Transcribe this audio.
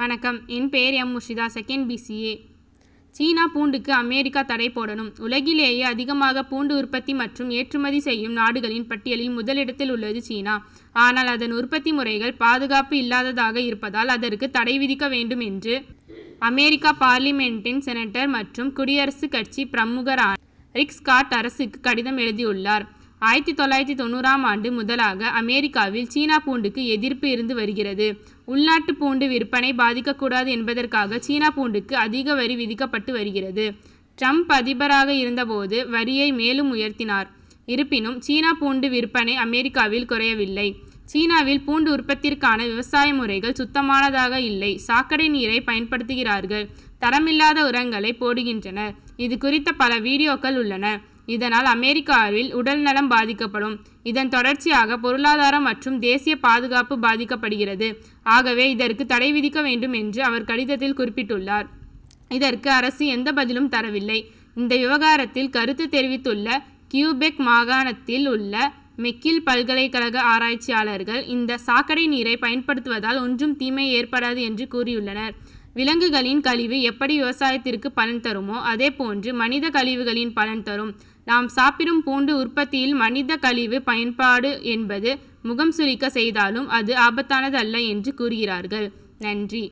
வணக்கம். என் பெயர் எம். முர்ஷிதா. செகண்ட் பிசிஏ சீனா பூண்டுக்கு அமெரிக்கா தடை போடணும். உலகிலேயே அதிகமாக பூண்டு உற்பத்தி மற்றும் ஏற்றுமதி செய்யும் நாடுகளின் பட்டியலில் முதலிடத்தில் உள்ளது சீனா. ஆனால் அதன் உற்பத்தி முறைகள் பாதுகாப்பு இல்லாததாக இருப்பதால் அதற்கு தடை விதிக்க வேண்டும் என்று அமெரிக்கா பார்லிமெண்ட்டின் செனட்டர் மற்றும் குடியரசுக் கட்சி பிரமுகரான ரிக் ஸ்காட் அரசுக்கு கடிதம் எழுதியுள்ளார். ஆயிரத்தி தொள்ளாயிரத்தி தொண்ணூறாம் ஆண்டு முதலாக அமெரிக்காவில் சீனா பூண்டுக்கு எதிர்ப்பு இருந்து வருகிறது. உள்நாட்டு பூண்டு விற்பனை பாதிக்கக்கூடாது என்பதற்காக சீனா பூண்டுக்கு அதிக வரி விதிக்கப்பட்டு வருகிறது. ட்ரம்ப் அதிபராக இருந்தபோது வரியை மேலும் உயர்த்தினார். இருப்பினும் சீனா பூண்டு விற்பனை அமெரிக்காவில் குறையவில்லை. சீனாவில் பூண்டு உற்பத்திற்கான விவசாய முறைகள் சுத்தமானதாக இல்லை. சாக்கடை நீரை பயன்படுத்துகிறார்கள். தரமில்லாத உரங்களை போடுகின்றனர். இது குறித்த பல வீடியோக்கள் உள்ளன. இதனால் அமெரிக்காவில் உடல் நலம் பாதிக்கப்படும். இதன் தொடர்ச்சியாக பொருளாதாரம் மற்றும் தேசிய பாதுகாப்பு பாதிக்கப்படுகிறது. ஆகவே இதற்கு தடை விதிக்க வேண்டும் என்று அவர் கடிதத்தில் குறிப்பிட்டுள்ளார். இதற்கு அரசு எந்த பதிலும் தரவில்லை. இந்த விவகாரத்தில் கருத்து தெரிவித்துள்ள கியூபெக் மாகாணத்தில் உள்ள மெக்கில் பல்கலைக்கழக ஆராய்ச்சியாளர்கள் இந்த சாக்கடை நீரை பயன்படுத்துவதால் ஒன்றும் தீமை ஏற்படாது என்று கூறியுள்ளனர். விலங்குகளின் கழிவு எப்படி விவசாயத்திற்கு பலன் தருமோ அதே போன்று மனித கழிவுகளின் பலன் தரும். நாம் சாப்பிடும் பூண்டு உற்பத்தியில் மனித கழிவு பயன்பாடு என்பது முகம் சுளிக்க செய்தாலும் அது ஆபத்தானது அல்ல என்று கூறுகிறார்கள். நன்றி.